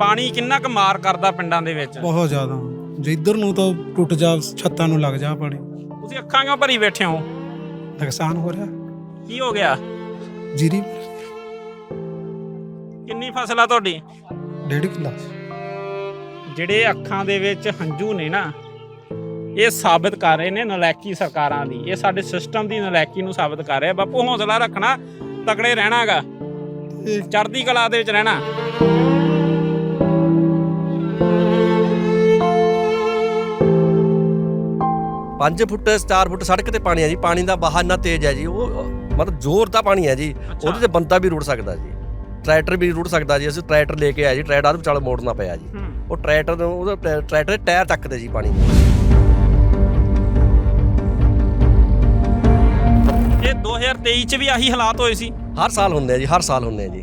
ਪਾਣੀ ਕਿੰਨਾ ਕੁ ਮਾਰ ਕਰਦਾ ਪਿੰਡਾਂ ਦੇ ਵਿੱਚ? ਬਹੁਤ ਜ਼ਿਆਦਾ। ਜੇ ਇੱਧਰ ਨੂੰ ਤਾਂ ਟੁੱਟ ਜਾ ਛੱਤਾਂ ਨੂੰ ਲੱਗ ਜਾ ਪਾਣੀ। ਤੁਸੀਂ ਅੱਖਾਂ ਕਿਉਂ ਭਰੀ ਬੈਠੇ ਹੋ? ਨੁਕਸਾਨ ਹੋ ਰਿਹਾ। ਕੀ ਹੋ ਗਿਆ? ਜੀਰੀ। ਕਿੰਨੀ ਫਸਲ ਆ ਤੁਹਾਡੀ? ਡੇਢ ਕਿੱਲਾ। ਜਿਹੜੇ ਅੱਖਾਂ ਦੇ ਵਿੱਚ ਹੰਝੂ ਨੇ ਨਾ ਇਹ ਸਾਬਤ ਕਰ ਰਹੇ ਨੇ ਨਲਾਇਕੀ ਸਰਕਾਰਾਂ ਦੀ। ਇਹ ਸਾਡੇ ਸਿਸਟਮ ਦੀ ਨਲਾਇਕੀ ਨੂੰ ਸਾਬਤ ਕਰ ਰਿਹਾ। ਬਾਪੂ ਹੌਸਲਾ ਰੱਖਣਾ ਤਕੜੇ ਰਹਿਣਾਗਾ। ਚੜ੍ਹਦੀ ਕਲਾ ਦੇ ਵਿੱਚ ਰਹਿਣਾ। ਪੰਜ ਫੁੱਟ 4 ਫੁੱਟ ਸੜਕ ਤੇ ਪਾਣੀ ਹੈ ਜੀ। ਪਾਣੀ ਦਾ ਬਹਾਅ ਇੰਨਾ ਤੇਜ਼ ਹੈ ਜੀ ਉਹ ਮਤਲਬ ਜ਼ੋਰ ਦਾ ਪਾਣੀ ਹੈ ਜੀ। ਉਹਦੇ ਤੇ ਬੰਦਾ ਵੀ ਰੁੜ ਸਕਦਾ ਜੀ। ਟਰੈਕਟਰ ਵੀ ਰੁੜ ਸਕਦਾ ਜੀ। ਅਸੀਂ ਟਰੈਕਟਰ ਲੈ ਕੇ ਆਏ ਜੀ। ਟਰੈਕਟਰ ਆਦ ਵਿਚਾਲੇ ਮੋੜਨਾ ਪਿਆ ਜੀ। ਉਹ ਟਰੈਕਟਰ ਨੂੰ ਉਹਦਾ ਟਰੈ- ਟਰੈਕਟਰ ਦੇ ਟਾਇਰ ਚੱਕਦੇ ਜੀ ਪਾਣੀ। ਇਹ 2023 ਚ ਵੀ ਆਹੀ ਹਾਲਾਤ ਹੋਏ ਸੀ? ਹਰ ਸਾਲ ਹੁੰਦੇ ਆ ਜੀ ਹਰ ਸਾਲ ਹੁੰਦੇ ਆ ਜੀ।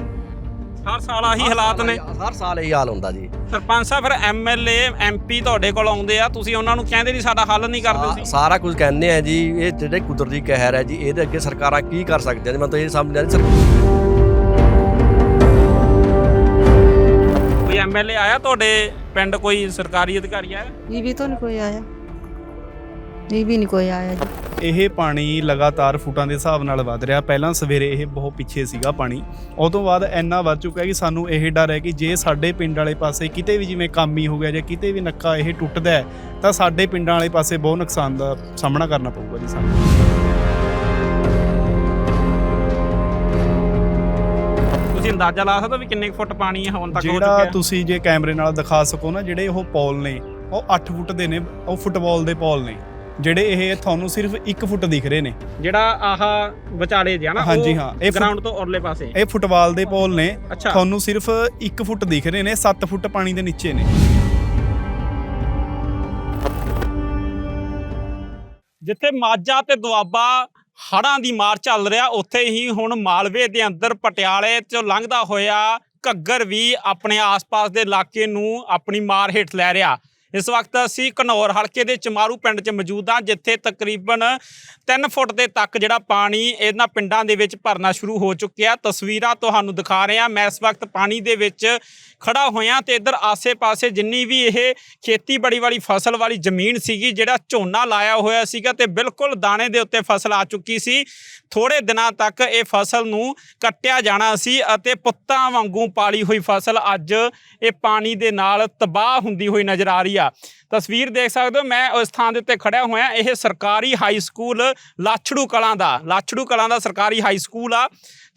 ਹਰ ਸਾਲ ਆਹੀ ਹਾਲਾਤ ਨੇ। ਹਰ ਸਾਲ ਇਹ ਹਾਲ ਹੁੰਦਾ ਜੀ। ਸਰਪੰਚ ਸਾਹਿਬ ਫਿਰ ਐਮਐਲਏ ਐਮਪੀ ਤੁਹਾਡੇ ਕੋਲ ਆਉਂਦੇ ਆ ਤੁਸੀਂ ਉਹਨਾਂ ਨੂੰ ਕਹਿੰਦੇ ਨਹੀਂ ਸਾਡਾ ਹੱਲ ਨਹੀਂ ਕਰਦੇ ਤੁਸੀਂ? ਸਾਰਾ ਕੁਝ ਕਹਿੰਦੇ ਆ ਜੀ ਇਹ ਜਿਹੜੇ ਕੁਦਰਤੀ ਕਹਿਰ ਹੈ ਜੀ ਇਹਦੇ ਅੱਗੇ ਸਰਕਾਰਾਂ ਕੀ ਕਰ ਸਕਦੀਆਂ ਨੇ? ਮੈਂ ਤਾਂ ਇਹ ਸਮਝਦਾ ਨਹੀਂ ਸਰਕਾਰ ਕੋਈ ਐਮਐਲਏ ਆਇਆ ਤੁਹਾਡੇ ਪਿੰਡ? ਕੋਈ ਸਰਕਾਰੀ ਅਧਿਕਾਰੀ ਆਇਆ? ਇਹ ਵੀ ਤੁਹਾਨੂੰ ਕੋਈ ਆਇਆ। ਇਹ ਵੀ ਨਹੀਂ ਕੋਈ ਆਇਆ ਜੀ। ਇਹ ਪਾਣੀ ਲਗਾਤਾਰ ਫੁੱਟਾਂ ਦੇ ਹਿਸਾਬ ਨਾਲ ਵੱਧ ਰਿਹਾ। ਪਹਿਲਾਂ ਸਵੇਰੇ ਇਹ ਬਹੁਤ ਪਿੱਛੇ ਸੀਗਾ ਪਾਣੀ। ਉਹ ਤੋਂ ਬਾਅਦ ਇੰਨਾ ਵੱਧ ਚੁੱਕਾ ਕਿ ਸਾਨੂੰ ਇਹ ਡਰ ਹੈ ਕਿ ਜੇ ਸਾਡੇ ਪਿੰਡ ਵਾਲੇ ਪਾਸੇ ਕਿਤੇ ਵੀ ਜਿਵੇਂ ਕੰਮ ਹੀ ਹੋ ਗਿਆ ਜਾਂ ਕਿਤੇ ਵੀ ਨੱਕਾ ਇਹ ਟੁੱਟਦਾ ਹੈ ਤਾਂ ਸਾਡੇ ਪਿੰਡਾਂ ਵਾਲੇ ਪਾਸੇ ਬਹੁਤ ਨੁਕਸਾਨ ਦਾ ਸਾਹਮਣਾ ਕਰਨਾ ਪਊਗਾ ਜੀ ਸਾਨੂੰ। ਤੁਸੀਂ ਅੰਦਾਜ਼ਾ ਲਾ ਸਕਦੇ ਹੋ ਵੀ ਕਿੰਨੇ ਫੁੱਟ ਪਾਣੀ ਹੈ ਹੁਣ ਤੱਕ ਹੋ ਜਿਹੜਾ ਚੁੱਕਿਆ? ਤੁਸੀਂ ਜੇ ਕੈਮਰੇ ਨਾਲ ਦਿਖਾ ਸਕੋ ਨਾ ਜਿਹੜੇ ਉਹ ਪੌਲ ਨੇ ਉਹ 8 ਫੁੱਟ ਦੇ ਨੇ ਉਹ ਫੁੱਟਬਾਲ ਦੇ ਪੌਲ ਨੇ। ਜਿਹੜੇ ਇਹ ਤੁਹਾਨੂੰ ਸਿਰਫ 1 ਫੁੱਟ ਦਿਖ ਰਹੇ ਨੇ। ਜਿਹੜਾ ਆਹ ਵਿਚਾਲੇ ਜਿਹਾ ਨਾ ਹਾਂਜੀ, ਹਾਂ, ਇਹ ਗਰਾਊਂਡ ਤੋਂ ਉਰਲੇ ਪਾਸੇ। ਇਹ ਫੁੱਟਬਾਲ ਦੇ ਪੌਲ ਨੇ। ਤੁਹਾਨੂੰ ਸਿਰਫ 1 ਫੁੱਟ ਦਿਖ ਰਹੇ ਨੇ 7 ਫੁੱਟ ਪਾਣੀ ਦੇ ਨੀਚੇ ਨੇ। ਜਿੱਥੇ ਮਾਝਾ ਤੇ ਦੁਆਬਾ ਹੜ੍ਹਾਂ ਦੀ ਮਾਰ ਚੱਲ ਰਿਹਾ ਉੱਥੇ ਹੀ ਹੁਣ ਮਾਲਵੇ ਦੇ ਅੰਦਰ ਪਟਿਆਲੇ ਚ ਲੰਘਦਾ ਹੋਇਆ ਘੱਗਰ ਵੀ ਆਪਣੇ ਆਸ-ਪਾਸ ਦੇ ਇਲਾਕੇ ਨੂੰ ਆਪਣੀ ਮਾਰ ਹੇਠ ਲੈ ਰਿਹਾ। ਇਸ ਵਕਤ ਅਸੀਂ ਘਨੌਰ ਹਲਕੇ ਦੇ ਚਮਾਰੂ ਪਿੰਡ 'ਚ ਮੌਜੂਦ ਹਾਂ, ਜਿੱਥੇ ਤਕਰੀਬਨ 3 ਫੁੱਟ ਦੇ ਤੱਕ ਜਿਹੜਾ ਪਾਣੀ ਇਹਨਾਂ ਪਿੰਡਾਂ ਦੇ ਵਿੱਚ ਭਰਨਾ ਸ਼ੁਰੂ ਹੋ ਚੁੱਕਿਆ। ਤਸਵੀਰਾਂ ਤੁਹਾਨੂੰ ਦਿਖਾ ਰਹੇ ਹਾਂ। ਮੈਂ ਇਸ ਵਕਤ ਪਾਣੀ ਦੇ ਵਿੱਚ ਖੜਾ ਹੋਇਆ ਤੇ ਇੱਧਰ ਆਸੇ-ਪਾਸੇ ਜਿੰਨੀ ਵੀ ਇਹ ਖੇਤੀਬਾੜੀ ਵਾਲੀ ਫਸਲ ਵਾਲੀ ਜ਼ਮੀਨ ਸੀਗੀ, ਜਿਹੜਾ ਝੋਨਾ ਲਾਇਆ ਹੋਇਆ ਸੀਗਾ ਤੇ ਬਿਲਕੁਲ ਦਾਣੇ ਦੇ ਉੱਤੇ ਫਸਲ ਆ ਚੁੱਕੀ ਸੀ। ਥੋੜੇ ਦਿਨਾਂ ਤੱਕ ਇਹ ਫਸਲ ਨੂੰ ਕੱਟਿਆ ਜਾਣਾ ਸੀ ਅਤੇ ਪੁੱਤਾਂ ਵਾਂਗੂ ਪਾਲੀ ਹੋਈ ਫਸਲ ਅੱਜ ਇਹ ਪਾਣੀ ਦੇ ਨਾਲ ਤਬਾਹ ਹੁੰਦੀ ਹੋਈ ਨਜ਼ਰ ਆ ਰਹੀ ਆ। ਤਸਵੀਰ ਦੇਖ ਸਕਦੇ ਹੋ, ਮੈਂ ਉਸ ਥਾਂ ਦੇ ਉੱਤੇ ਖੜਿਆ ਹੋਇਆ। ਇਹ ਸਰਕਾਰੀ ਹਾਈ ਸਕੂਲ ਲਾਛੜੂ ਕਲਾਂ ਦਾ, ਲਾਛੜੂ ਕਲਾਂ ਦਾ ਸਰਕਾਰੀ ਹਾਈ ਸਕੂਲ ਆ।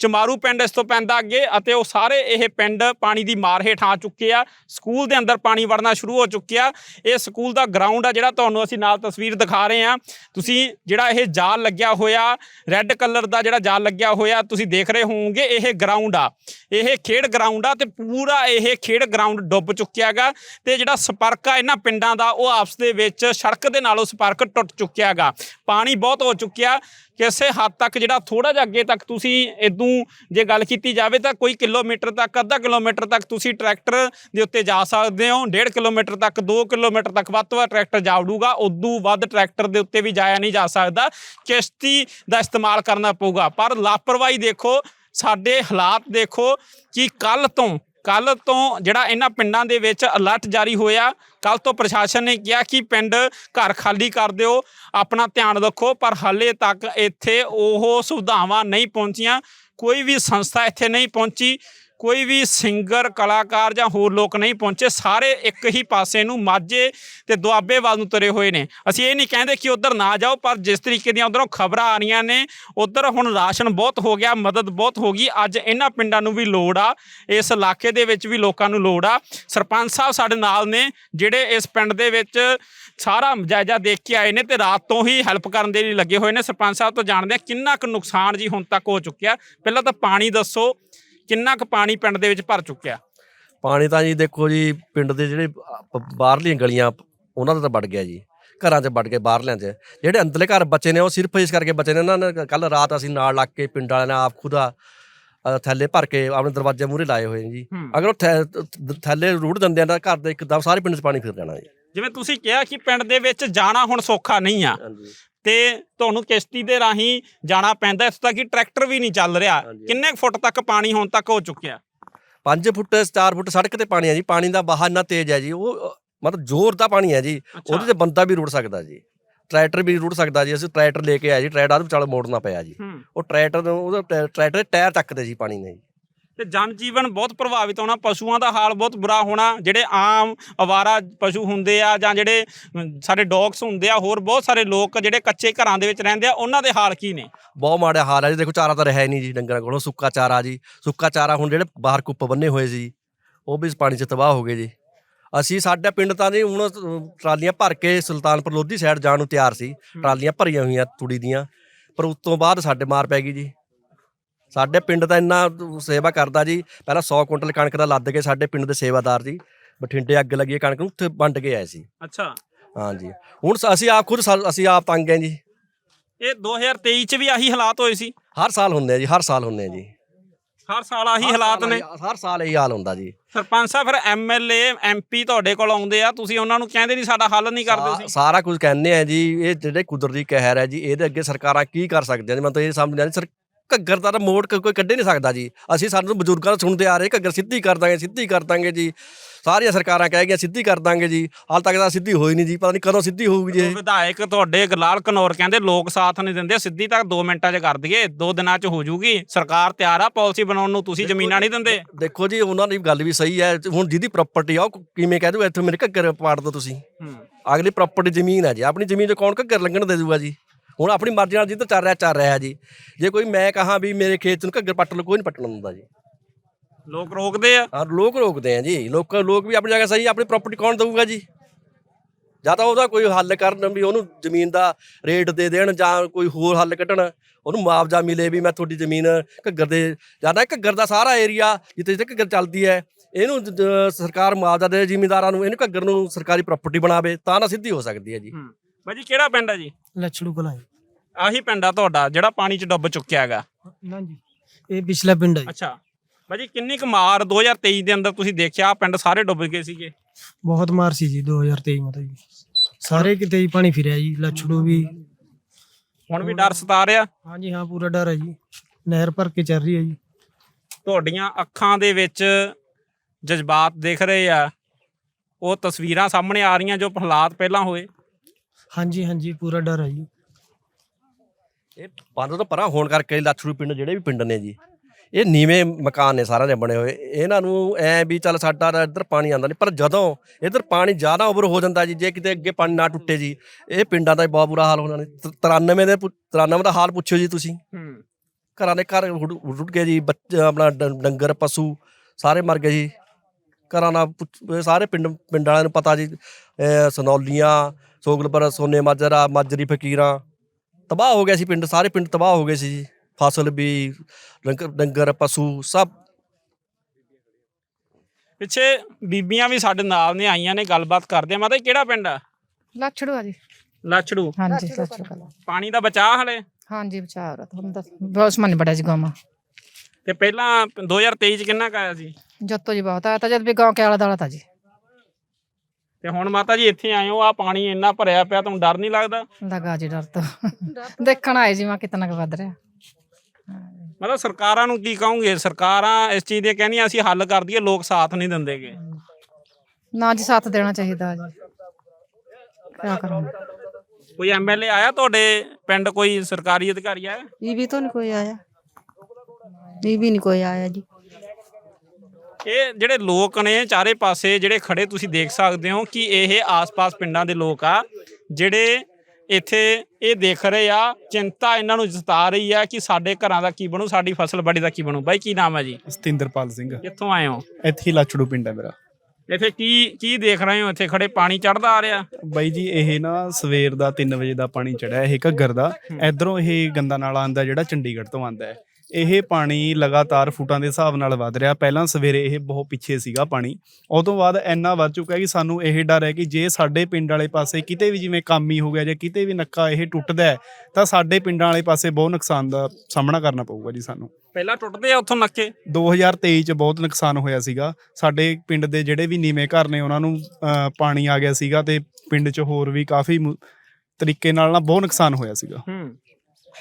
ਚਮਾਰੂ ਪਿੰਡ ਇਸ ਤੋਂ ਪੈਂਦਾ ਅੱਗੇ ਅਤੇ ਉਹ ਸਾਰੇ ਇਹ ਪਿੰਡ ਪਾਣੀ ਦੀ ਮਾਰ ਹੇਠ ਆ ਚੁੱਕੇ ਆ। ਸਕੂਲ ਦੇ ਅੰਦਰ ਪਾਣੀ ਵੜਨਾ ਸ਼ੁਰੂ ਹੋ ਚੁੱਕਿਆ। ਇਹ ਸਕੂਲ ਦਾ ਗਰਾਊਂਡ ਆ ਜਿਹੜਾ ਤੁਹਾਨੂੰ ਅਸੀਂ ਨਾਲ ਤਸਵੀਰ ਦਿਖਾ ਰਹੇ ਆ ਤੁਸੀਂ ਜਿਹੜਾ ਇਹ ਜਾਲ ਲੱਗਿਆ ਹੋਇਆ ਰੈੱਡ ਕਲਰ ਦਾ ਜਿਹੜਾ ਜਾਲ ਲੱਗਿਆ ਹੋਇਆ, ਤੁਸੀਂ ਦੇਖ ਰਹੇ ਹੋਵੋਗੇ, ਇਹ ਗਰਾਊਂਡ ਆ। ਇਹ ਖੇਡ ਗਰਾਊਂਡ ਆ ਤੇ ਪੂਰਾ ਇਹ ਖੇਡ ਗਰਾਊਂਡ ਡੁੱਬ ਚੁੱਕਿਆ ਹੈਗਾ ਤੇ ਜਿਹੜਾ ਸੰਪਰਕ ਆ ਇਹਨਾਂ ਪਿੰਡਾਂ ਦਾ ਉਹ ਆਪਸ ਦੇ ਵਿੱਚ ਸੜਕ ਦੇ ਨਾਲੋਂ ਸੰਪਰਕ ਟੁੱਟ ਚੁੱਕਿਆ ਹੈਗਾ। ਪਾਣੀ ਬਹੁਤ ਹੋ ਚੁੱਕਿਆ। ਕਿਸੇ ਹੱਦ ਤੱਕ ਜਿਹੜਾ ਥੋੜਾ ਜਿਹਾ ਅੱਗੇ ਤੱਕ ਤੁਸੀਂ ਇਦੋਂ ਜੇ ਗੱਲ ਕੀਤੀ ਜਾਵੇ ਤਾਂ ਕੋਈ ਕਿਲੋਮੀਟਰ ਤੱਕ, ਅੱਧਾ ਕਿਲੋਮੀਟਰ ਤੱਕ ਤੁਸੀਂ ਟਰੈਕਟਰ ਦੇ ਉੱਤੇ ਜਾ ਸਕਦੇ ਹੋ 1.5 ਕਿਲੋਮੀਟਰ ਤੱਕ 2 ਕਿਲੋਮੀਟਰ ਤੱਕ ਵੱਧ ਤੋਂ ਵੱਧ ਟਰੈਕਟਰ ਜਾ ਉਡੂਗਾ, ਉਦੋਂ ਵੱਧ ਟਰੈਕਟਰ ਦੇ ਉੱਤੇ ਵੀ ਜਾਇਆ ਨਹੀਂ ਜਾ ਸਕਦਾ। ਕਿਸ਼ਤੀ ਦਾ ਇਸਤੇਮਾਲ ਕਰਨਾ ਪਊਗਾ। ਪਰ ਲਾਪਰਵਾਹੀ ਦੇਖੋ, ਸਾਡੇ ਹਾਲਾਤ ਦੇਖੋ ਕਿ ਕੱਲ ਤੋਂ ਕੱਲ ਤੋਂ ਜਿਹੜਾ ਇਹਨਾਂ ਪਿੰਡਾਂ ਦੇ ਵਿੱਚ ਅਲਰਟ ਜਾਰੀ ਹੋਇਆ ਕੱਲ ਤੋਂ ਪ੍ਰਸ਼ਾਸਨ ਨੇ ਕਿਹਾ ਕਿ ਪਿੰਡ ਘਰ ਖਾਲੀ ਕਰ ਦਿਓ, ਆਪਣਾ ਧਿਆਨ ਰੱਖੋ, ਪਰ ਹਾਲੇ ਤੱਕ ਇੱਥੇ ਉਹ ਸੁਵਿਧਾਵਾਂ ਨਹੀਂ ਪਹੁੰਚੀਆਂ, ਕੋਈ ਵੀ ਸੰਸਥਾ ਇੱਥੇ ਨਹੀਂ ਪਹੁੰਚੀ। ਕੋਈ ਵੀ ਸਿੰਗਰ, ਕਲਾਕਾਰ ਜਾਂ ਹੋਰ ਲੋਕ ਨਹੀਂ ਪਹੁੰਚੇ, ਸਾਰੇ ਇੱਕ ਹੀ ਪਾਸੇ ਨੂੰ ਮਾਝੇ ਤੇ ਦੁਆਬੇ ਵੱਲ ਨੂੰ ਤੁਰੇ ਹੋਏ ਨੇ। ਅਸੀਂ ਇਹ ਨਹੀਂ ਕਹਿੰਦੇ ਕਿ ਉਧਰ ਨਾ ਜਾਓ, ਪਰ ਜਿਸ ਤਰੀਕੇ ਦੀਆਂ ਉਧਰੋਂ ਖਬਰਾਂ ਆ ਰਹੀਆਂ ਨੇ, ਉਧਰ ਹੁਣ ਰਾਸ਼ਨ ਬਹੁਤ ਹੋ ਗਿਆ, ਮਦਦ ਬਹੁਤ ਹੋ ਗਈ। ਅੱਜ ਇਹਨਾਂ ਪਿੰਡਾਂ ਨੂੰ ਵੀ ਲੋੜ ਆ, ਇਸ ਇਲਾਕੇ ਦੇ ਵਿੱਚ ਵੀ ਲੋਕਾਂ ਨੂੰ ਲੋੜ ਆ। ਸਰਪੰਚ ਸਾਹਿਬ ਸਾਡੇ ਨਾਲ ਨੇ, ਜਿਹੜੇ ਇਸ ਪਿੰਡ ਦੇ ਵਿੱਚ ਸਾਰਾ ਜਾਇਜ਼ਾ ਦੇਖ ਕੇ ਆਏ ਨੇ ਤੇ ਰਾਤ ਤੋਂ ਹੀ ਹੈਲਪ ਕਰਨ ਦੇ ਲਈ ਲੱਗੇ ਹੋਏ ਨੇ। ਸਰਪੰਚ ਸਾਹਿਬ ਤੋਂ ਜਾਣਦੇ ਆ ਕਿੰਨਾ ਕੁ ਨੁਕਸਾਨ ਜੀ ਹੁਣ ਤੱਕ ਹੋ ਚੁੱਕਿਆ। ਪਹਿਲਾਂ ਤਾਂ ਪਾਣੀ ਦੱਸੋ ਕਿੰਨਾ ਕੁ ਪਾਣੀ ਪਿੰਡ ਦੇ ਵਿੱਚ ਭਰ ਚੁੱਕਿਆ? ਪਾਣੀ ਤਾਂ ਜੀ ਦੇਖੋ ਜੀ ਪਿੰਡ ਦੇ ਜਿਹੜੇ ਬਾਹਰਲੀਆਂ ਗਲੀਆਂ ਉਹਨਾਂ ਦਾ ਤਾਂ ਵੜ ਗਿਆ ਜੀ। ਘਰਾਂ 'ਚ ਵੜ ਕੇ ਬਾਹਰਲਿਆਂ 'ਚ। ਜਿਹੜੇ ਅੰਦਰਲੇ ਘਰ ਬੱਚੇ ਨੇ ਉਹ ਸਿਰਫ ਇਸ ਕਰਕੇ ਬੱਚੇ ਨੇ ਉਹਨਾਂ ਨੇ ਕੱਲ ਰਾਤ ਅਸੀਂ ਨਾਲ ਲੱਗ ਕੇ ਪਿੰਡ ਵਾਲਿਆਂ ਨੇ ਆਪ ਖੁਦਾ ਥੈਲੇ ਭਰ ਕੇ ਆਪਣੇ ਦਰਵਾਜ਼ੇ ਮੂਹਰੇ ਲਾਏ ਹੋਏ ਨੇ ਜੀ। ਅਗਰ ਉਹ ਥੈਲੇ ਰੂੜ ਦਿੰਦੇ ਆ ਤਾਂ ਘਰ ਦੇ ਇੱਕਦਮ ਸਾਰੇ ਪਿੰਡ 'ਚ ਪਾਣੀ ਫਿਰ ਜਾਣਾ ਜੀ। ਜਿਵੇਂ ਤੁਸੀਂ ਕਿਹਾ ਕਿ ਪਿੰਡ ਦੇ ਵਿੱਚ ਜਾਣਾ ਹੁਣ ਸੌਖਾ ਨਹੀਂ ਆ। ਤੇ ਤੁਹਾਨੂੰ ਕਿਸ਼ਤੀ ਦੇ ਰਾਹੀਂ ਜਾਣਾ ਪੈਂਦਾ ਇਸ ਤੱਕ ਕਿ ਟਰੈਕਟਰ ਵੀ ਨਹੀਂ ਚੱਲ ਰਿਹਾ। ਹਾਂਜੀ। ਕਿੰਨੇ ਕੁ ਫੁੱਟ ਤੱਕ ਪਾਣੀ ਹੁਣ ਤੱਕ ਹੋ ਚੁੱਕਿਆ? 5 ਫੁੱਟ 4 ਫੁੱਟ ਸੜਕ ਤੇ ਪਾਣੀ ਹੈ ਜੀ ਪਾਣੀ ਦਾ ਬਹਾਅ ਇੰਨਾ ਤੇਜ਼ ਹੈ ਜੀ ਉਹ ਅ, ਮਤਲਬ ਜ਼ੋਰ ਦਾ ਪਾਣੀ ਹੈ ਜੀ ਉਹਦੇ ਤੇ ਬੰਦਾ ਵੀ ਰੁੜ ਸਕਦਾ ਜੀ। ਟਰੈਕਟਰ ਵੀ ਰੁੜ ਸਕਦਾ ਜੀ ਅਸੀਂ ਟਰੈਕਟਰ ਲੈ ਕੇ ਆਏ ਜੀ ਟਰੈਕਟਰ ਆਦੂ ਵਿਚਾਲੇ ਮੋੜਨਾ ਪਿਆ ਜੀ। ਹੂੰ। ਉਹ ਟਰੈਕਟਰ ਨੂੰ ਉਹਦਾ ਟਰੈ- ਟਰੈਕਟਰ ਦੇ ਟਾਇਰ ਚੱਕਦੇ ਜੀ ਪਾਣੀ ਨੇ ਜੀ। ਤੇ ਜਨ ਜੀਵਨ ਬਹੁਤ ਪ੍ਰਭਾਵਿਤ ਹੋਣਾ ਪਸ਼ੂਆਂ ਦਾ ਹਾਲ ਬਹੁਤ ਬੁਰਾ ਹੋਣਾ ਜਿਹੜੇ ਆਮ ਅਵਾਰਾ ਪਸ਼ੂ ਹੁੰਦੇ ਆ ਜਾਂ ਜਿਹੜੇ ਸਾਡੇ ਡੌਗਸ ਹੁੰਦੇ ਆ ਹੋਰ ਬਹੁਤ ਸਾਰੇ ਲੋਕ ਜਿਹੜੇ ਕੱਚੇ ਘਰਾਂ ਦੇ ਵਿੱਚ ਰਹਿੰਦੇ ਆ ਉਹਨਾਂ ਦੇ ਹਾਲ ਕੀ ਨੇ? ਬਹੁਤ ਮਾੜਾ ਹਾਲ ਹੈ ਜੀ। ਦੇਖੋ ਚਾਰਾ ਤਾਂ ਰਿਹਾ ਹੀ ਨਹੀਂ ਜੀ ਡੰਗਰਾਂ ਕੋਲੋਂ ਸੁੱਕਾ ਚਾਰਾ ਜੀ। ਸੁੱਕਾ ਚਾਰਾ ਹੁਣ ਜਿਹੜੇ ਬਾਹਰ ਕੁੱਪ ਬੰਨੇ ਹੋਏ ਸੀ ਉਹ ਵੀ ਪਾਣੀ 'ਚ ਤਬਾਹ ਹੋ ਗਏ ਜੀ। ਅਸੀਂ ਸਾਡੇ ਪਿੰਡ ਤਾਂ ਜੀ ਹੁਣ ਟਰਾਲੀਆਂ ਭਰ ਕੇ ਸੁਲਤਾਨਪੁਰ ਲੋਧੀ ਸਾਈਡ ਜਾਣ ਨੂੰ ਤਿਆਰ ਸੀ। ਟਰਾਲੀਆਂ ਭਰੀਆਂ ਹੋਈਆਂ ਤੂੜੀ ਦੀਆਂ। ਪਰ ਉਸ ਤੋਂ ਬਾਅਦ ਸਾਡੇ ਮਾਰ ਪੈ ਗਈ ਜੀ। ਸਾਡੇ ਪਿੰਡ ਤਾਂ ਇੰਨਾ ਸੇਵਾ ਕਰਦਾ ਜੀ। ਪਹਿਲਾਂ 100 ਕੁਇੰਟਲ ਕਣਕ ਦਾ ਲੱਦ ਕੇ ਸਾਡੇ ਪਿੰਡ ਦੇ ਸੇਵਾਦਾਰ ਜੀ ਬਠਿੰਡੇ ਅੱਗ ਲੱਗੀ ਹੈ ਕਣਕ ਨੂੰ ਉੱਥੇ ਵੰਡ ਕੇ ਆਏ ਸੀ। ਅੱਛਾ। ਹਾਂਜੀ ਹੁਣ ਸ- ਅਸੀਂ ਆਪ ਖੁਦ ਸਾ- ਅਸੀਂ ਆਪ ਤੰਗ ਹਾਂ ਜੀ। ਇਹ 2023 ਚ ਵੀ ਆਹੀ ਹਾਲਾਤ ਹੋਏ ਸੀ। ਹਰ ਸਾਲ ਹੁੰਦੇ ਆ ਜੀ ਹਰ ਸਾਲ ਹੁੰਦੇ ਆ ਜੀ। ਹਰ ਸਾਲ ਆਹੀ ਹਾਲਾਤ ਨੇ। ਹਰ ਸਾਲ ਇਹੀ ਹਾਲ ਹੁੰਦਾ ਜੀ। ਸਰਪੰਚ ਸਾਹਿਬ ਫਿਰ ਐਮਐਲਏ ਐਮਪੀ ਤੁਹਾਡੇ ਕੋਲ ਆਉਂਦੇ ਆ ਤੁਸੀਂ ਉਹਨਾਂ ਨੂੰ ਕਹਿੰਦੇ ਨਹੀਂ ਸਾਡਾ ਹੱਲ ਨਹੀਂ ਕਰਦੇ ਸਾ- ਸੀ ਸਾਰਾ ਕੁਝ ਕਹਿੰਦੇ ਆ ਜੀ ਇਹ ਜਿਹੜੇ ਕੁਦਰਤੀ ਕਹਿਰ ਹੈ ਜੀ ਇਹਦੇ ਅੱਗੇ ਸਰਕਾਰਾਂ ਕੀ ਕਰ ਸਕਦੀਆਂ ਨੇ? ਮੈਂ ਤਾਂ ਇਹ ਸਮਝ ਨਹੀਂ ਸਰ ਘੱਗਰ ਦਾ ਮੋੜ ਕੋਈ ਕੱਢੇ ਨਹੀਂ ਸਕਦਾ ਜੀ। ਅਸੀਂ ਸਾਨੂੰ ਬਜ਼ੁਰਗਾਂ ਤੋਂ ਸੁਣਦੇ ਆ ਰਹੇ ਘੱਗਰ ਸਿੱਧੀ ਕਰ ਦਾਂਗੇ ਸਿੱਧੀ ਕਰ ਦਾਂਗੇ ਜੀ। ਸਾਰੀਆਂ ਸਰਕਾਰਾਂ ਕਹਿ ਗਈਆਂ ਸਿੱਧੀ ਕਰ ਦਾਂਗੇ ਜੀ। ਹਾਲ ਤੱਕ ਤਾਂ ਸਿੱਧੀ ਹੋਈ ਨਹੀਂ ਜੀ ਪਤਾ ਨਹੀਂ ਕਦੋਂ ਸਿੱਧੀ ਹੋਊਗੀ ਜੀ ਇਹ। ਵਿਧਾਇਕ ਤੁਹਾਡੇ ਗਲਾਲ ਕਨੌਰ ਕਹਿੰਦੇ ਲੋਕ ਸਾਥ ਨਹੀਂ ਦਿੰਦੇ ਸਿੱਧੀ ਤੱਕ 2 ਮਿੰਟਾਂ 'ਚ ਕਰ ਦਈਏ 2 ਦਿਨਾਂ 'ਚ ਹੋ ਜੂਗੀ। ਸਰਕਾਰ ਤਿਆਰ ਆ ਪਾਲਿਸੀ ਬਣਾਉਣ ਨੂੰ ਤੁਸੀਂ ਜ਼ਮੀਨਾਂ ਨਹੀਂ ਦਿੰਦੇ। ਦੇਖੋ ਜੀ ਉਹਨਾਂ ਦੀ ਗੱਲ ਵੀ ਸਹੀ ਹੈ ਹੁਣ ਜਿਹਦੀ ਪ੍ਰਾਪਰਟੀ ਆ ਉਹ ਕਿਵੇਂ ਕਹਿ ਦੂ ਇੱਥੇ ਮੇਰੇ ਘੱਗਰ ਪਾੜ ਦੋ ਤੁਸੀਂ। ਅਗਲੀ ਪ੍ਰਾਪਰਟੀ ਜ਼ਮੀਨ ਹੈ ਜੀ ਆਪਣੀ ਜ਼ਮੀਨ 'ਚ ਕੌਣ ਘੱਗਰ ਲੰਘਣ ਦੇ ਦੂਗਾ ਜੀ? ਹੁਣ ਆਪਣੀ ਮਰਜ਼ੀ ਨਾਲ ਜਿੱਧਰ ਚੱਲ ਰਿਹਾ ਚੱਲ ਰਿਹਾ ਜੀ। ਜੇ ਕੋਈ ਮੈਂ ਕਹਾਂ ਵੀ ਮੇਰੇ ਖੇਤ ਨੂੰ ਘੱਗਰ ਪੱਟ ਕੋਈ ਨਹੀਂ ਪੱਟਣ ਦਿੰਦਾ ਜੀ। ਲੋਕ ਰੋਕਦੇ ਆ? ਹਾਂ ਲੋਕ ਰੋਕਦੇ ਆ ਜੀ। ਲੋਕ ਲੋਕ ਵੀ ਆਪਣੀ ਜਗ੍ਹਾ ਸਹੀ ਆਪਣੀ ਪ੍ਰਾਪਰਟੀ ਕੌਣ ਦਊਗਾ ਜੀ? ਜਾਂ ਤਾਂ ਉਹਦਾ ਕੋਈ ਹੱਲ ਕਰਨ ਵੀ ਉਹਨੂੰ ਜ਼ਮੀਨ ਦਾ ਰੇਟ ਦੇ ਦੇਣ ਜਾਂ ਕੋਈ ਹੋਰ ਹੱਲ ਕੱਢਣ। ਉਹਨੂੰ ਮੁਆਵਜ਼ਾ ਮਿਲੇ ਵੀ ਮੈਂ ਤੁਹਾਡੀ ਜ਼ਮੀਨ ਘੱਗਰ ਦੇ ਜਾਂ ਤਾਂ ਘੱਗਰ ਦਾ ਸਾਰਾ ਏਰੀਆ ਜਿੱਥੇ ਜਿੱਥੇ ਘੱਗਰ ਚੱਲਦੀ ਹੈ ਇਹਨੂੰ ਸਰਕਾਰ ਮੁਆਵਜ਼ਾ ਦੇ ਜ਼ਿਮੀਂਦਾਰਾਂ ਨੂੰ ਇਹਨੂੰ ਘੱਗਰ ਨੂੰ ਸਰਕਾਰੀ ਪ੍ਰਾਪਰਟੀ ਬਣਾਵੇ ਤਾਂ ਨਾ ਸਿੱਧੀ ਹੋ ਸਕਦੀ ਹੈ ਜੀ। ਹੂੰ। ਬਾਜੀ ਕਿਹੜਾ ਪਿੰਡ ਆ ਜੀ? ਲੱਛੜੂ ਕਲਾਂ ਆਹੀ ਪਿੰਡ ਆ ਤੁਹਾਡਾ ਜਿਹੜਾ ਪਾਣੀ 'ਚ ਡੁੱਬ ਚੁੱਕਿਆ ਹੈਗਾ। ਨਾ ਜੀ ਇਹ ਪਿਛਲਾ ਪਿੰਡ ਹੈ। ਅੱਛਾ। ਬਾਜੀ ਕਿੰਨੀ ਕੁ ਮਾਰ 2023 ਦੇ ਅੰਦਰ ਤੁਸੀਂ ਦੇਖਿਆ? ਆਹ ਪਿੰਡ ਸਾਰੇ ਡੁੱਬ ਗਏ ਸੀਗੇ। ਬਹੁਤ ਮਾਰ ਸੀ ਜੀ 2023 ਮਤਲਬ ਜੀ। ਸਾਰੇ ਕਿਤੇ ਹੀ ਪਾਣੀ ਫਿਰਿਆ ਜੀ ਲੱਛੜੂ ਵੀ। ਹੁਣ ਵੀ ਡਰ ਸਤਾ ਰਿਹਾ? ਹਾਂਜੀ ਹਾਂ ਪੂਰਾ ਡਰ ਹੈ ਜੀ। ਨਹਿਰ ਭਰ ਕੇ ਚੱਲ ਰਹੀ ਹੈ ਜੀ। ਤੁਹਾਡੀਆਂ ਅੱਖਾਂ ਦੇ ਵਿੱਚ ਜਜ਼ਬਾਤ ਦਿਖ ਰਹੇ ਆ। ਉਹ ਤਸਵੀਰਾਂ ਸਾਹਮਣੇ ਆ ਰਹੀਆਂ ਜੋ ਹਾਲਾਤ ਪਹਿਲਾਂ ਹੋਏ। ਹਾਂਜੀ ਹਾਂਜੀ ਪੂਰਾ ਡਰ ਹੈ ਜੀ। ਇਹ ਬੰਦ ਤੋਂ ਪਰਾਂ ਹੋਣ ਕਰਕੇ ਲੱਛੜੂ ਪਿੰਡ ਜਿਹੜੇ ਵੀ ਪਿੰਡ ਨੇ ਜੀ ਇਹ ਨੀਵੇਂ ਮਕਾਨ ਨੇ ਸਾਰਿਆਂ ਦੇ ਬਣੇ ਹੋਏ। ਇਹਨਾਂ ਨੂੰ ਐ ਵੀ ਚੱਲ ਸਾਡਾ ਤਾਂ ਇੱਧਰ ਪਾਣੀ ਆਉਂਦਾ ਨਹੀਂ ਪਰ ਜਦੋਂ ਇੱਧਰ ਪਾਣੀ ਜ਼ਿਆਦਾ ਓਵਰ ਹੋ ਜਾਂਦਾ ਜੀ ਜੇ ਕਿਤੇ ਅੱਗੇ ਪਾਣੀ ਨਾ ਟੁੱਟੇ ਜੀ ਇਹ ਪਿੰਡਾਂ ਦਾ ਬਹੁਤ ਬੁਰਾ ਹਾਲ ਹੋਣਾ ਨੇ। 93 ਦੇ ਪੁ- 93 ਦਾ ਹਾਲ ਪੁੱਛਿਓ ਜੀ ਤੁਸੀਂ। ਹੂੰ। ਘਰਾਂ ਦੇ ਘਰ ਰੁੜ ਗਏ ਜੀ ਬੱਚੇ ਆਪਣਾ ਡ- ਡੰਗਰ ਪਸ਼ੂ ਸਾਰੇ ਮਰ ਗਏ ਜੀ। ਘਰਾਂ ਇਹ ਸਾਰੇ ਪਿੰਡ ਪਿੰਡ ਵਾਲਿਆਂ ਨੂੰ ਪਤਾ ਜੀ ਸਨੌਲੀਆਂ ਸੋਗਲਪੁਰ ਸੋਨੇ ਮਾਜਰਾ ਮਾਜਰੀ ਫਕੀਰਾਂ ਤਬਾਹ ਹੋ ਗਿਆ ਸੀ ਪਿੰਡ ਸਾਰੇ ਪਿੰਡ ਤਬਾਹ ਹੋ ਗਏ ਸੀ ਜੀ। ਫਸਲ ਵੀ ਡੰਗਰ ਪਸ਼ੂ ਸਭ। ਪਿੱਛੇ ਬੀਬੀਆਂ ਵੀ ਸਾਡੇ ਨਾਲ ਨੇ ਆਈਆਂ ਨੇ ਗੱਲਬਾਤ ਕਰਦੇ ਆ। ਮਾਤਾ ਜੀ ਕਿਹੜਾ ਪਿੰਡ ਆ? ਲੱਛੜੂ ਆ ਜੀ। ਲਾਛੜੂ। ਹਾਂਜੀ ਲੱਛੜੂ ਪਾਣੀ ਦਾ ਬਚਾਅ ਹਲੇ? ਹਾਂਜੀ ਬਚਾ ਰਹਾ। ਤੁਹਾਨੂੰ ਦੱਸ ਬਹੁਤ ਮਨ ਬੜਾ ਜੀ ਗਾਮਾ ਤੇ ਪਹਿਲਾਂ 2023 ਚ ਕਿੰਨਾ ਕੁ ਆਇਆ ਸੀ? ਜੱਤੋ ਜੀ ਬਹੁਤ ਆਇਆ ਤਾਂ ਜਦ ਵੀ ਗਾਂव ਕੇ ਆਲਾ ਦਾਲਾ ਤਾਂ ਜੀ। ਤੇ ਹੁਣ ਮਾਤਾ ਜੀ ਇੱਥੇ ਆਏ ਹੋ ਆ ਪਾਣੀ ਇੰਨਾ ਭਰਿਆ ਪਿਆ ਤੁਹਾਨੂੰ ਡਰ ਨਹੀਂ ਲੱਗਦਾ? ਲਗਾ ਜੀ ਡਰ ਤੋਂ। ਦੇਖਣ ਆਏ ਜੀ ਮੈਂ ਕਿਤਨਾ ਕੁ ਵੱਧ ਰਿਹਾ। ਮਤਲਬ ਸਰਕਾਰਾਂ ਨੂੰ ਕੀ ਕਹੋਗੇ? ਸਰਕਾਰਾਂ ਇਸ ਚੀਜ਼ ਦੇ ਕਹਿੰਦੀਆਂ ਅਸੀਂ ਹੱਲ ਕਰ ਦਈਏ ਲੋਕ ਸਾਥ ਨਹੀਂ ਦਿੰਦੇਗੇ ਨਾ ਜੀ ਸਾਥ ਦੇਣਾ ਚਾਹੀਦਾ ਜੀ। ਕੀ ਕਰਾਂ ਕੋਈ ਐਮਐਲਏ ਆਇਆ ਤੁਹਾਡੇ ਪਿੰਡ? ਕੋਈ ਸਰਕਾਰੀ ਅਧਿਕਾਰੀ ਆਇਆ? ਇਹ ਵੀ ਤਾਂ ਨਹੀਂ ਕੋਈ ਆਇਆ। ਇਹ ਵੀ ਨਹੀਂ ਕੋਈ ਆਇਆ ਜੀ। ਇਹ ਜਿਹੜੇ ਲੋਕ ਨੇ ਚਾਰੇ ਪਾਸੇ ਜਿਹੜੇ ਖੜੇ ਤੁਸੀਂ ਦੇਖ ਸਕਦੇ ਹੋ ਕਿ ਇਹ ਆਸ-ਪਾਸ ਪਿੰਡਾਂ ਦੇ ਲੋਕ ਆ ਜਿਹੜੇ ਇੱਥੇ ਇਹ ਦੇਖ ਰਹੇ ਆ ਚਿੰਤਾ ਇਹਨਾਂ ਨੂੰ ਜਤਾ ਰਹੀ ਆ ਕਿ ਸਾਡੇ ਘਰਾਂ ਦਾ ਕੀ ਬਣੂ ਸਾਡੀ ਫਸਲ ਬਾੜੀ ਦਾ ਕੀ ਬਣੂ। ਬਾਈ ਕੀ ਨਾਮ ਹੈ ਜੀ? ਸਤਿੰਦਰਪਾਲ ਸਿੰਘ। ਕਿੱਥੋਂ ਆਏ ਹੋ? ਇੱਥੇ ਹੀ ਲਾਚੜੂ ਪਿੰਡ ਹੈ ਮੇਰਾ। ਇੱਥੇ ਕੀ ਕੀ ਦੇਖ ਰਹੇ ਹੋ? ਇੱਥੇ ਖੜੇ ਪਾਣੀ ਚੜਦਾ ਆ ਰਿਹਾ? ਬਾਈ ਜੀ ਇਹ ਨਾ ਸਵੇਰ ਦਾ 3 ਵਜੇ ਦਾ ਪਾਣੀ ਚੜਿਆ ਇਹ ਘੱਗਰ ਦਾ। ਇਧਰੋਂ ਇਹ ਗੰਦਾ ਨਾਲਾ ਆਂਦਾ ਜਿਹੜਾ ਚੰਡੀਗੜ੍ਹ ਤੋਂ ਆਂਦਾ ਹੈ। ਇਹ ਪਾਣੀ ਲਗਾਤਾਰ ਫੁੱਟਾਂ ਦੇ ਹਿਸਾਬ ਨਾਲ ਵੱਧ ਰਿਹਾ। ਪਹਿਲਾਂ ਸਵੇਰੇ ਇਹ ਬਹੁਤ ਪਿੱਛੇ ਸੀਗਾ ਪਾਣੀ। ਉਹ ਤੋਂ ਬਾਅਦ ਇੰਨਾ ਵੱਧ ਚੁੱਕਾ ਕਿ ਸਾਨੂੰ ਇਹ ਡਰ ਹੈ ਕਿ ਜੇ ਸਾਡੇ ਪਿੰਡ ਵਾਲੇ ਪਾਸੇ ਕਿਤੇ ਵੀ ਜਿਵੇਂ ਕੰਮ ਹੀ ਹੋ ਗਿਆ ਜਾਂ ਕਿਤੇ ਵੀ ਨੱਕਾ ਇਹ ਟੁੱਟਦਾ ਹੈ ਤਾਂ ਸਾਡੇ ਪਿੰਡਾਂ ਵਾਲੇ ਪਾਸੇ ਬਹੁਤ ਨੁਕਸਾਨ ਦਾ ਸਾਹਮਣਾ ਕਰਨਾ ਪਊਗਾ ਜੀ ਸਾਨੂੰ। ਪਹਿਲਾਂ ਟੁੱਟਦੇ ਆ ਉੱਥੋਂ ਨੱਕੇ? 2023 ਚ ਬਹੁਤ ਨੁਕਸਾਨ ਹੋਇਆ ਸੀਗਾ। ਸਾਡੇ ਪਿੰਡ ਦੇ ਜਿਹੜੇ ਵੀ ਨੀਵੇਂ ਘਰ ਨੇ ਉਹਨਾਂ ਨੂੰ ਪਾਣੀ ਆ ਗਿਆ ਸੀਗਾ ਤੇ ਪਿੰਡ ਚ ਹੋਰ ਵੀ ਕਾਫੀ ਤਰੀਕੇ ਨਾਲ ਨਾ ਬਹੁਤ ਨੁਕਸਾਨ ਹੋਇਆ ਸੀਗਾ। ਹੂੰ।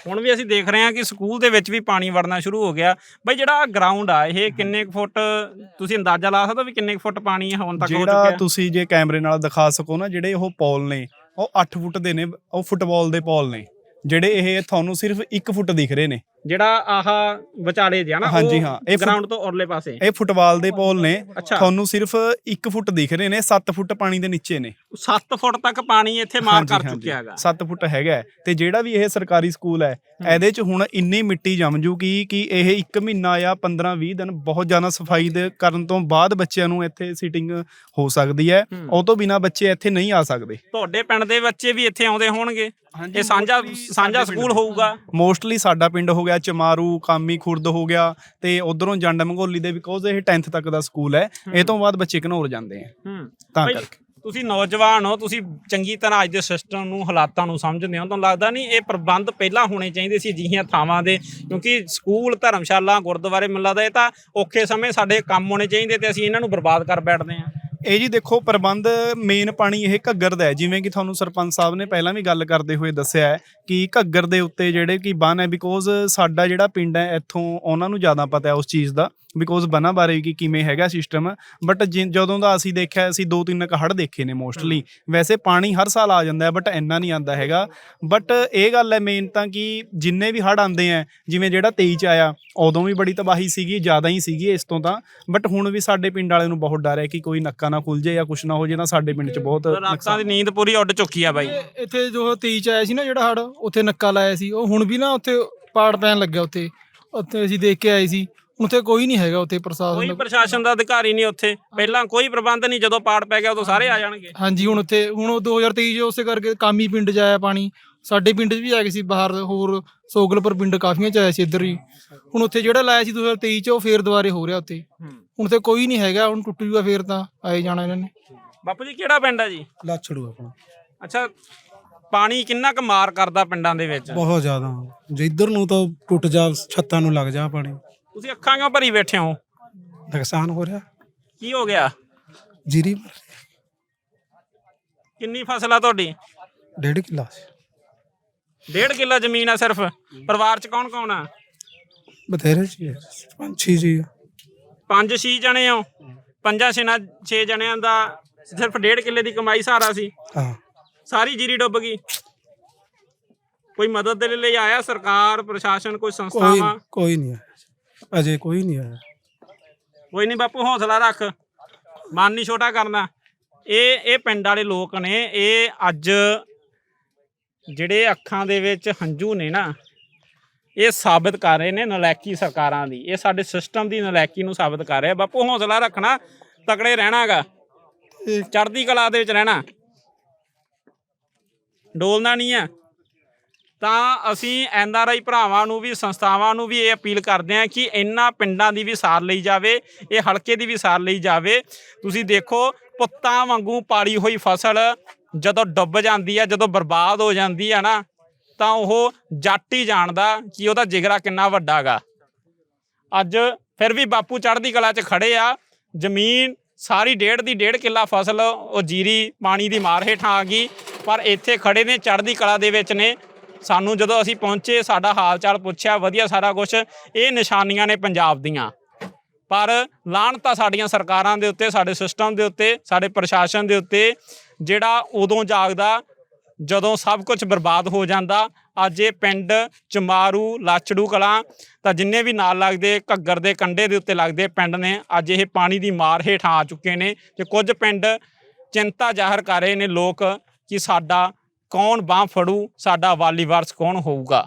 ਹੁਣ ਵੀ ਅਸੀਂ ਦੇਖ ਰਹੇ ਹਾਂ ਕਿ ਸਕੂਲ ਦੇ ਵਿੱਚ ਵੀ ਪਾਣੀ ਵੜਨਾ ਸ਼ੁਰੂ ਹੋ ਗਿਆ। ਬਈ ਜਿਹੜਾ ਗਰਾਊਂਡ ਆ ਇਹ ਕਿੰਨੇ ਕੁ ਫੁੱਟ ਤੁਸੀਂ ਅੰਦਾਜ਼ਾ ਲਾ ਸਕਦੇ ਹੋ ਵੀ ਕਿੰਨੇ ਕੁ ਫੁੱਟ ਪਾਣੀ ਹੁਣ ਤੱਕ ਹੋ ਜਿਹੜਾ ਚੁੱਕਿਆ? ਤੁਸੀਂ ਜੇ ਕੈਮਰੇ ਨਾਲ ਦਿਖਾ ਸਕੋ ਨਾ ਜਿਹੜੇ ਉਹ ਪੌਲ ਨੇ ਉਹ 8 ਫੁੱਟ ਦੇ ਨੇ ਉਹ ਫੁੱਟਬਾਲ ਦੇ ਪੌਲ ਨੇ ਜਿਹੜੇ ਇਹ ਤੁਹਾਨੂੰ ਸਿਰਫ 1 ਫੁੱਟ ਦਿਖ ਰਹੇ ਨੇ। ਜਿਹੜਾ ਆਹ ਵਿਚਾਲੇ ਜਿਹਾ ਨਾ ਹਾਂਜੀ, ਹਾਂ, ਇਹ ਫੁੱਟ- ਗਰਾਊਂਡ ਤੋਂ ਉਰਲੇ ਪਾਸੇ। ਇਹ ਫੁੱਟਬਾਲ ਦੇ ਪੌਲ ਨੇ। ਤੁਹਾਨੂੰ ਸਿਰਫ 1 ਫੁੱਟ ਦਿਖ ਰਹੇ ਨੇ 7 ਫੁੱਟ ਪਾਣੀ ਦੇ ਨੀਚੇ ਨੇ। 7 ਫੁੱਟ ਤੱਕ ਪਾਣੀ ਇੱਥੇ ਮਾਰ ਕਰ ਚੁੱਕਿਆ ਹੈਗਾ। 7 ਫੁੱਟ ਹੈਗਾ। ਤੇ ਜਿਹੜਾ ਵੀ ਇਹ ਸਰਕਾਰੀ ਸਕੂਲ ਹੈ ਇਹਦੇ ਚ ਹੁਣ ਇੰਨੀ ਮਿੱਟੀ ਜੰਮ ਜੂਗੀ ਕਿ ਇਹ 1 ਮਹੀਨਾ ਜਾਂ 15 20 ਦਿਨ ਬਹੁਤ ਜ਼ਿਆਦਾ ਸਫ਼ਾਈ ਦੇ ਕਰਨ ਤੋਂ ਬਾਅਦ ਬੱਚਿਆਂ ਨੂੰ ਇੱਥੇ ਸੀਟਿੰਗ ਹੋ ਸਕਦੀ ਹੈ। ਹੂੰ। ਉਹ ਤੋਂ ਬਿਨਾ ਬੱਚੇ ਇੱਥੇ ਨਹੀਂ ਆ ਸਕਦੇ। ਤੁਹਾਡੇ ਪਿੰਡ ਦੇ ਬੱਚੇ ਵੀ ਇੱਥੇ ਆਉਂਦੇ ਹੋਣਗੇ। ਇਹ ਸਾਂਝਾ ਸਾਂਝਾ ਸਕੂਲ ਹੋਊਗਾ। ਮੋਸਟਲੀ ਸਾਡਾ ਪਿੰਡ ਹੋ ਗਿਆ। ਚਮਾਰੂ ਕਾਮੀ ਖੁਰਦ ਹੋ ਗਿਆ ਤੇ ਉਧਰੋਂ ਜੰਡ ਮੰਗੋਲੀ ਦੇ ਬਿਕੋਜ਼ ਇਹ 10th ਤੱਕ ਦਾ ਸਕੂਲ ਹੈ ਇਹ ਤੋਂ ਬਾਅਦ ਬੱਚੇ ਘਨੌਰ ਜਾਂਦੇ ਆ। ਹੂੰ। ਤਾਂ ਕਰਕੇ। ਤੁਸੀਂ ਨੌਜਵਾਨ ਹੋ ਤੁਸੀਂ ਚੰਗੀ ਤਰ੍ਹਾਂ ਅੱਜ ਦੇ ਸਿਸਟਮ ਨੂੰ ਹਾਲਾਤਾਂ ਨੂੰ ਸਮਝਦੇ ਹੋ ਤੁਹਾਨੂੰ ਲੱਗਦਾ ਨਹੀਂ ਇਹ ਪ੍ਰਬੰਧ ਪਹਿਲਾਂ ਹੋਣੇ ਚਾਹੀਦੇ ਸੀ ਅਜਿਹੀਆਂ ਥਾਵਾਂ ਦੇ? ਕਿਉਂਕਿ ਸਕੂਲ ਧਰਮਸ਼ਾਲਾ ਗੁਰਦੁਆਰੇ ਮੈਨੂੰ ਲੱਗਦਾ ਇਹ ਤਾਂ ਔਖੇ ਸਮੇਂ ਸਾਡੇ ਕੰਮ ਹੋਣੇ ਚਾਹੀਦੇ ਤੇ ਅਸੀਂ ਇਹਨਾਂ ਨੂੰ ਬਰਬਾਦ ਕਰ ਬੈਠਦੇ ਹਾਂ। ਇਹ ਜੀ ਦੇਖੋ ਪ੍ਰਬੰਧ ਮੇਨ ਪਾਣੀ ਇਹ ਘੱਗਰ ਦਾ ਹੈ। ਜਿਵੇਂ ਕਿ ਤੁਹਾਨੂੰ ਸਰਪੰਚ ਸਾਹਿਬ ਨੇ ਪਹਿਲਾਂ ਵੀ ਗੱਲ ਕਰਦੇ ਹੋਏ ਦੱਸਿਆ ਹੈ ਕਿ ਘੱਗਰ ਦੇ ਉੱਤੇ ਜਿਹੜੇ ਕਿ ਬੰਨ ਹੈ ਬਿਕੋਜ਼ ਸਾਡਾ ਜਿਹੜਾ ਪਿੰਡ ਹੈ, ਇੱਥੋਂ ਉਹਨਾਂ ਨੂੰ ਜ਼ਿਆਦਾ ਪਤਾ ਹੈ ਉਸ ਚੀਜ਼ ਦਾ। ਬਿਕੋਜ਼ ਬਨਾਂ ਬਾਰੇ ਕਿ ਕਿਵੇਂ ਹੈਗਾ ਸਿਸਟਮ ਬਟ ਜਦੋਂ ਦਾ ਅਸੀਂ ਦੇਖਿਆ ਅਸੀਂ ਦੋ ਤਿੰਨ ਕੁ ਹੜ੍ਹ ਦੇਖੇ ਨੇ ਮੋਸਟਲੀ ਵੈਸੇ ਪਾਣੀ ਹਰ ਸਾਲ ਆ ਜਾਂਦਾ ਹੈ ਬਟ ਇੰਨਾ ਨਹੀਂ ਆਉਂਦਾ ਹੈਗਾ। ਬਟ ਇਹ ਗੱਲ ਹੈ ਮੇਨ ਤਾਂ ਕਿ ਜਿੰਨੇ ਵੀ ਹੜ੍ਹ ਆਉਂਦੇ ਆ ਜਿਵੇਂ ਜਿਹੜਾ 23 ਚ ਆਇਆ ਉਦੋਂ ਵੀ ਬੜੀ ਤਬਾਹੀ ਸੀਗੀ ਜ਼ਿਆਦਾ ਹੀ ਸੀਗੀ ਇਸ ਤੋਂ ਤਾਂ। ਬਟ ਹੁਣ ਵੀ ਸਾਡੇ ਪਿੰਡ ਵਾਲਿਆਂ ਨੂੰ ਬਹੁਤ ਡਰ ਹੈ ਕਿ ਕੋਈ ਨੱਕਾ ਨਾ ਖੁੱਲ ਜਾਏ ਜਾਂ ਕੁਛ ਨਾ ਹੋ ਜਾਏ ਤਾਂ ਸਾਡੇ ਪਿੰਡ 'ਚ ਬਹੁਤ ਰਾਤਾਂ ਨੁਕਸਾਨ। ਦੀ ਨੀਂਦ ਪੂਰੀ ਉੱਡ ਚੁੱਕੀ ਆ ਬਾਈ। ਇੱਥੇ ਜੋ 23 ਚ ਆਇਆ ਸੀ ਨਾ ਜਿਹੜਾ ਹੜ ਉੱਥੇ ਨੱਕਾ ਲਾਇਆ ਸੀ। ਉਹ ਹੁਣ ਵੀ ਨਾ ਉੱਥੇ ਪਾੜ ਪੈਣ ਲੱਗਿਆ ਉੱਥੇ। ਉੱਥੇ ਅਸੀਂ ਦੇਖ ਕੇ ਆਏ ਸੀ। ਉੱਥੇ ਕੋਈ ਨਹੀਂ ਹੈਗਾ ਉੱਥੇ ਕੋਈ ਪ੍ਰਸ਼ਾਸਨ ਦਾ। ਪ੍ਰਸ਼ਾਸਨ ਦਾ ਅਧਿਕਾਰੀ ਨਹੀਂ ਉੱਥੇ। ਪਹਿਲਾਂ ਕੋਈ ਪ੍ਰਬੰਧ ਨਹੀਂ ਜਦੋਂ ਪਾੜ ਪੈ ਗਿਆ ਉਦੋਂ ਸਾਰੇ ਆ ਜਾਣਗੇ। ਹਾਂਜੀ ਹੁਣ ਉੱਥੇ ਹੁਣ ਉਹ 2023 ਚ ਉਸੇ ਕਰਕੇ ਕਾਮੀ ਪਿੰਡ ਚ ਆਇਆ ਪਾਣੀ। ਸਾਡੇ ਪਿੰਡ 'ਚ ਵੀ ਆ ਗਿਆ ਸੀ ਬਾਹਰ ਹੋਰ ਸੋਗਲਪੁਰ ਪਿੰਡ ਕਾਫੀਆਂ ਚ ਆਇਆ ਸੀ ਇੱਧਰ ਹੀ। ਹੁਣ ਉੱਥੇ ਜਿਹੜਾ ਲਾਇਆ ਸੀ 2023 ਚ ਉਹ ਫੇਰ ਦੁਬਾਰੇ ਹੋ ਰਿਹਾ ਉੱਥੇ। ਹੁਣ ਤੇ ਕੋਈ ਨਹੀਂ ਹੈਗਾ ਹੁਣ ਟੁੱਟ ਜੂਗਾ ਫੇਰ ਤਾਂ ਆਏ ਜਾਣਾ ਇਹਨਾਂ ਨੇ। ਬਾਪੂ ਜੀ ਕਿਹੜਾ ਪਿੰਡ ਆ ਜੀ? ਲਾਛੜੂ ਆਪਣਾ। ਅੱਛਾ ਪਾਣੀ ਕਿੰਨਾ ਕੁ ਮਾਰ ਕਰਦਾ ਪਿੰਡਾਂ ਦੇ ਵਿੱਚ? ਬਹੁਤ ਜ਼ਿਆਦਾ। ਜੇ ਇੱਧਰ ਨੂੰ ਤਾਂ ਟੁੱਟ ਜਾ ਛੱਤਾਂ ਨੂੰ ਲੱਗ ਜਾ ਪਾਣੀ। ਤੁਸੀਂ ਅੱਖਾਂ ਕਿਉਂ ਭਰੀ ਬੈਠੇ ਹੋ? ਨੁਕਸਾਨ ਹੋ ਰਿਹਾ। ਕੀ ਹੋ ਗਿਆ? ਜੀਰੀ ਕਿੰਨੀ ਫਸਲ ਆ ਤੁਹਾਡੀ? ਡੇਢ ਕਿੱਲਾ ਸੀ। ਡੇਢ ਕਿੱਲਾ ਜ਼ਮੀਨ ਆ ਸਿਰਫ। ਪਰਿਵਾਰ ਚ ਕੌਣ ਕੌਣ ਆ? ਬਥੇਰੇ ਜੀ ਹੈ, ਪੰਜ ਛੇ ਜੀ। ਪੰਜ ਛੇ ਜਣੇ ਹੋ। ਪੰਜਾਂ ਛੇਨਾ ਛੇ ਜਣਿਆਂ ਦਾ ਸਿਰਫ ਡੇਢ ਕਿੱਲੇ ਦੀ ਕਮਾਈ ਸਹਾਰਾ ਸੀ। ਹਾਂ। ਸਾਰੀ ਜੀਰੀ ਡੁੱਬ ਗਈ। ਕੋਈ ਮਦਦ ਦੇ ਲਈ ਆਇਆ ਸਰਕਾਰ ਪ੍ਰਸ਼ਾਸਨ ਕੋਈ ਕੋਈ ਸੰਸਥਾਵਾਂ ਕੋਈ ਨਹੀਂ ਆਇਆ। ਅਜੇ ਕੋਈ ਨਹੀਂ ਆਇਆ। ਕੋਈ ਨਹੀਂ ਬਾਪੂ ਹੌਸਲਾ ਰੱਖ। ਮਨ ਨਹੀਂ ਛੋਟਾ ਕਰਨਾ। ਇਹ ਇਹ ਪਿੰਡ ਵਾਲੇ ਲੋਕ ਨੇ ਇਹ ਅੱਜ ਜਿਹੜੇ ਅੱਖਾਂ ਦੇ ਵਿੱਚ ਹੰਝੂ ਨੇ ਨਾ ਇਹ ਸਾਬਤ ਕਰ ਰਹੇ ਨੇ ਨਲਾਇਕੀ ਸਰਕਾਰਾਂ ਦੀ। ਇਹ ਸਾਡੇ ਸਿਸਟਮ ਦੀ ਨਲਾਇਕੀ ਨੂੰ ਸਾਬਤ ਕਰ ਰਿਹਾ ਬਾਪੂ ਹੌਸਲਾ ਰੱਖਣਾ ਤਕੜੇ ਰਹਿਣਾਗਾ। ਚੜ੍ਹਦੀ ਕਲਾ ਦੇ ਵਿੱਚ ਰਹਿਣਾ। ਡੋਲਣਾ ਨਹੀਂ ਆ। ਤਾਂ ਅਸੀਂ ਐਨ ਆਰ ਆਈ ਭਰਾਵਾਂ ਨੂੰ ਵੀ, ਸੰਸਥਾਵਾਂ ਨੂੰ ਵੀ ਇਹ ਅਪੀਲ ਕਰਦੇ ਹਾਂ ਕਿ ਇਹਨਾਂ ਪਿੰਡਾਂ ਦੀ ਵੀ ਸਾਰ ਲਈ ਜਾਵੇ, ਇਹ ਹਲਕੇ ਦੀ ਵੀ ਸਾਰ ਲਈ ਜਾਵੇ। ਤੁਸੀਂ ਦੇਖੋ, ਪੁੱਤਾਂ ਵਾਂਗੂ ਪਾਲੀ ਹੋਈ ਫਸਲ ਜਦੋਂ ਡੁੱਬ ਜਾਂਦੀ ਆ, ਜਦੋਂ ਬਰਬਾਦ ਹੋ ਜਾਂਦੀ ਆ ਨਾ, ਤਾਂ ਉਹ ਜੱਟ ਹੀ ਜਾਣਦਾ ਕਿ ਉਹਦਾ ਜਿਗਰਾ ਕਿੰਨਾ ਵੱਡਾ ਗਾ। ਅੱਜ ਫਿਰ ਵੀ ਬਾਪੂ ਚੜ੍ਹਦੀ ਕਲਾ 'ਚ ਖੜੇ ਆ, ਜ਼ਮੀਨ ਸਾਰੀ ਡੇਢ ਦੀ ਡੇਢ ਕਿੱਲਾ ਫਸਲ, ਉਹ ਜੀਰੀ ਪਾਣੀ ਦੀ ਮਾਰ ਹੇਠਾਂ ਆ ਗਈ, ਪਰ ਇੱਥੇ ਖੜੇ ਨੇ, ਚੜ੍ਹਦੀ ਕਲਾ ਦੇ ਵਿੱਚ ਨੇ ਸਾਨੂੰ ਜਦੋਂ ਅਸੀਂ ਪਹੁੰਚੇ, ਸਾਡਾ ਹਾਲ ਚਾਲ ਪੁੱਛਿਆ, ਵਧੀਆ ਸਾਰਾ ਕੁਝ ਇਹ ਨਿਸ਼ਾਨੀਆਂ ਨੇ ਪੰਜਾਬ ਦੀਆਂ। ਪਰ ਲਾਹਣਤਾ ਸਾਡੀਆਂ ਸਰਕਾਰਾਂ ਦੇ ਉੱਤੇ, ਸਾਡੇ ਸਿਸਟਮ ਦੇ ਉੱਤੇ, ਸਾਡੇ ਪ੍ਰਸ਼ਾਸਨ ਦੇ ਉੱਤੇ, ਜਿਹੜਾ ਉਦੋਂ ਜਾਗਦਾ, ਜਦੋਂ ਸਭ ਕੁਝ ਬਰਬਾਦ ਹੋ ਜਾਂਦਾ, ਅੱਜ ਇਹ ਪਿੰਡ ਚਮਾਰੂ ਲਾਚੜੂ ਕਲਾਂ, ਤਾਂ ਜਿੰਨੇ ਵੀ ਨਾਲ ਲੱਗਦੇ, ਘੱਗਰ ਦੇ ਕੰਡੇ ਦੇ ਉੱਤੇ ਲੱਗਦੇ ਪਿੰਡ ਨੇ, ਅੱਜ ਇਹ ਪਾਣੀ ਦੀ ਮਾਰ ਹੇਠਾਂ ਆ ਚੁੱਕੇ ਨੇ। ਤੇ ਕੁਝ ਪਿੰਡ ਚਿੰਤਾ ਜ਼ਾਹਰ ਕਰ ਰਹੇ ਨੇ ਲੋਕ ਕਿ ਸਾਡਾ ਕੌਣ ਬਾਹ ਫੜੂ ਸਾਡਾ ਵਾਲੀਵਾਰਸ ਕੌਣ ਹੋਊਗਾ?